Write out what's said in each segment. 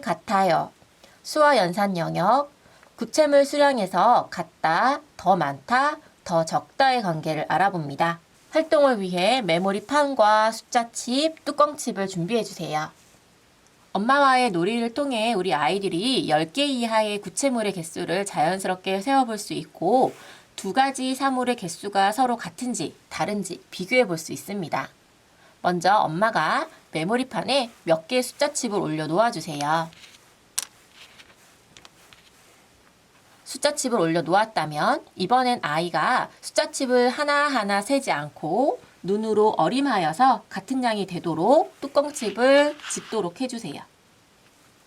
같아요. 수어 연산 영역, 구체물 수량에서 같다, 더 많다, 더 적다의 관계를 알아봅니다. 활동을 위해 메모리 판과 숫자칩, 뚜껑칩을 준비해 주세요. 엄마와의 놀이를 통해 우리 아이들이 10개 이하의 구체물의 개수를 자연스럽게 세어볼 수 있고 두 가지 사물의 개수가 서로 같은지 다른지 비교해 볼 수 있습니다. 먼저 엄마가 메모리판에 몇 개의 숫자칩을 올려 놓아주세요. 숫자칩을 올려 놓았다면 이번엔 아이가 숫자칩을 하나하나 세지 않고 눈으로 어림하여서 같은 양이 되도록 뚜껑칩을 집도록 해주세요.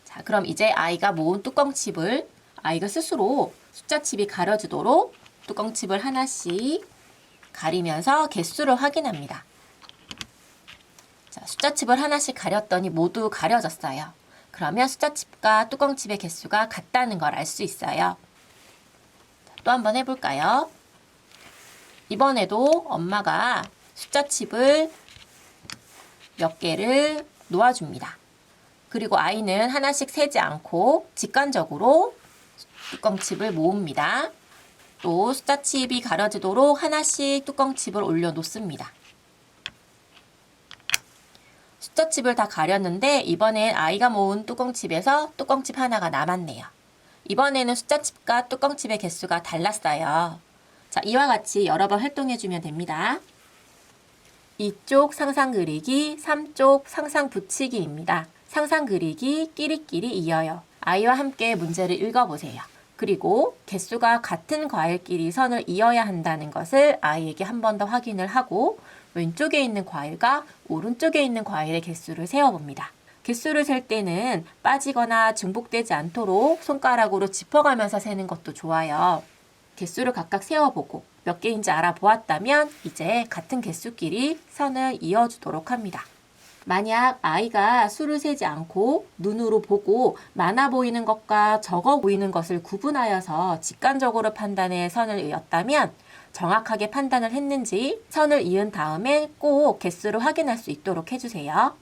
자, 그럼 이제 아이가 모은 뚜껑칩을 아이가 스스로 숫자칩이 가려지도록 뚜껑칩을 하나씩 가리면서 개수를 확인합니다. 자, 숫자칩을 하나씩 가렸더니 모두 가려졌어요. 그러면 숫자칩과 뚜껑칩의 개수가 같다는 걸 알 수 있어요. 또 한번 해볼까요? 이번에도 엄마가 숫자칩을 몇 개를 놓아줍니다. 그리고 아이는 하나씩 세지 않고 직관적으로 뚜껑칩을 모읍니다. 또 숫자칩이 가려지도록 하나씩 뚜껑칩을 올려놓습니다. 숫자칩을 다 가렸는데 이번엔 아이가 모은 뚜껑칩에서 뚜껑칩 하나가 남았네요. 이번에는 숫자칩과 뚜껑칩의 개수가 달랐어요. 자, 이와 같이 여러 번 활동해주면 됩니다. 2쪽 상상 그리기, 3쪽 상상 붙이기입니다. 상상 그리기 끼리끼리 이어요. 아이와 함께 문제를 읽어보세요. 그리고 개수가 같은 과일끼리 선을 이어야 한다는 것을 아이에게 한 번 더 확인을 하고 왼쪽에 있는 과일과 오른쪽에 있는 과일의 개수를 세어봅니다. 개수를 셀 때는 빠지거나 중복되지 않도록 손가락으로 짚어가면서 세는 것도 좋아요. 개수를 각각 세어보고 몇 개인지 알아보았다면 이제 같은 개수끼리 선을 이어주도록 합니다. 만약 아이가 수를 세지 않고 눈으로 보고 많아 보이는 것과 적어 보이는 것을 구분하여서 직관적으로 판단해 선을 이었다면 정확하게 판단을 했는지 선을 이은 다음에 꼭 개수를 확인할 수 있도록 해주세요.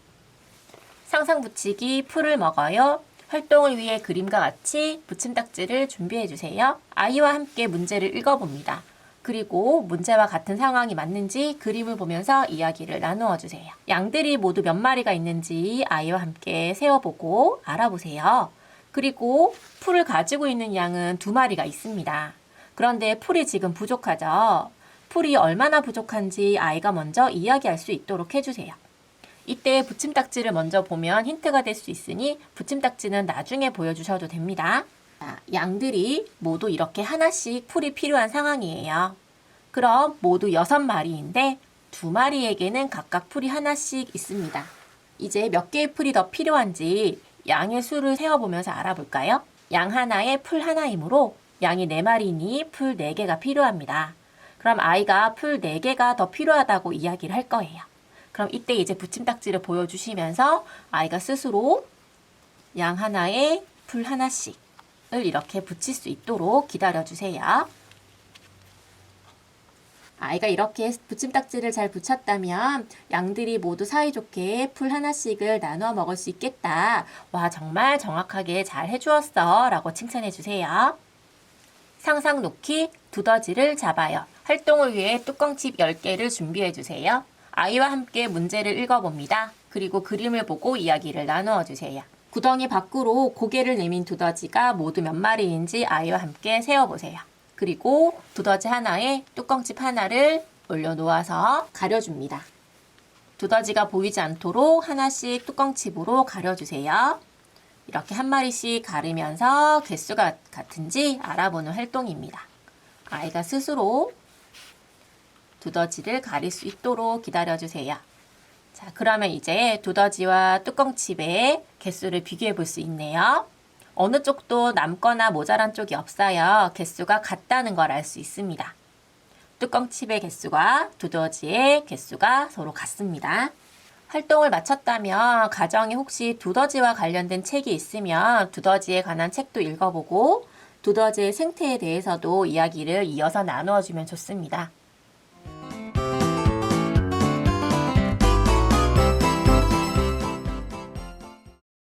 상상 붙이기 풀을 먹어요. 활동을 위해 그림과 같이 붙임딱지를 준비해 주세요. 아이와 함께 문제를 읽어봅니다. 그리고 문제와 같은 상황이 맞는지 그림을 보면서 이야기를 나누어 주세요. 양들이 모두 몇 마리가 있는지 아이와 함께 세어보고 알아보세요. 그리고 풀을 가지고 있는 양은 두 마리가 있습니다. 그런데 풀이 지금 부족하죠. 풀이 얼마나 부족한지 아이가 먼저 이야기할 수 있도록 해주세요. 이때 붙임딱지를 먼저 보면 힌트가 될 수 있으니 붙임딱지는 나중에 보여주셔도 됩니다. 자, 양들이 모두 이렇게 하나씩 풀이 필요한 상황이에요. 그럼 모두 여섯 마리인데 두 마리에게는 각각 풀이 하나씩 있습니다. 이제 몇 개의 풀이 더 필요한지 양의 수를 세어보면서 알아볼까요? 양 하나에 풀 하나이므로 양이 네 마리니 풀네 개가 필요합니다. 그럼 아이가 풀네 개가 더 필요하다고 이야기를 할 거예요. 그럼 이때 이제 붙임딱지를 보여주시면서 아이가 스스로 양 하나에 풀 하나씩을 이렇게 붙일 수 있도록 기다려주세요. 아이가 이렇게 붙임딱지를 잘 붙였다면 양들이 모두 사이좋게 풀 하나씩을 나눠 먹을 수 있겠다. 와, 정말 정확하게 잘 해주었어. 라고 칭찬해주세요. 상상 놓기, 두더지를 잡아요. 활동을 위해 뚜껑칩 10개를 준비해 주세요. 아이와 함께 문제를 읽어봅니다. 그리고 그림을 보고 이야기를 나누어 주세요. 구덩이 밖으로 고개를 내민 두더지가 모두 몇 마리인지 아이와 함께 세어보세요. 그리고 두더지 하나에 뚜껑칩 하나를 올려놓아서 가려줍니다. 두더지가 보이지 않도록 하나씩 뚜껑칩으로 가려주세요. 이렇게 한 마리씩 가르면서 개수가 같은지 알아보는 활동입니다. 아이가 스스로 두더지를 가릴 수 있도록 기다려주세요. 자, 그러면 이제 두더지와 뚜껑칩의 개수를 비교해 볼 수 있네요. 어느 쪽도 남거나 모자란 쪽이 없어요. 개수가 같다는 걸 알 수 있습니다. 뚜껑칩의 개수가 두더지의 개수가 서로 같습니다. 활동을 마쳤다면 가정에 혹시 두더지와 관련된 책이 있으면 두더지에 관한 책도 읽어보고 두더지의 생태에 대해서도 이야기를 이어서 나누어 주면 좋습니다.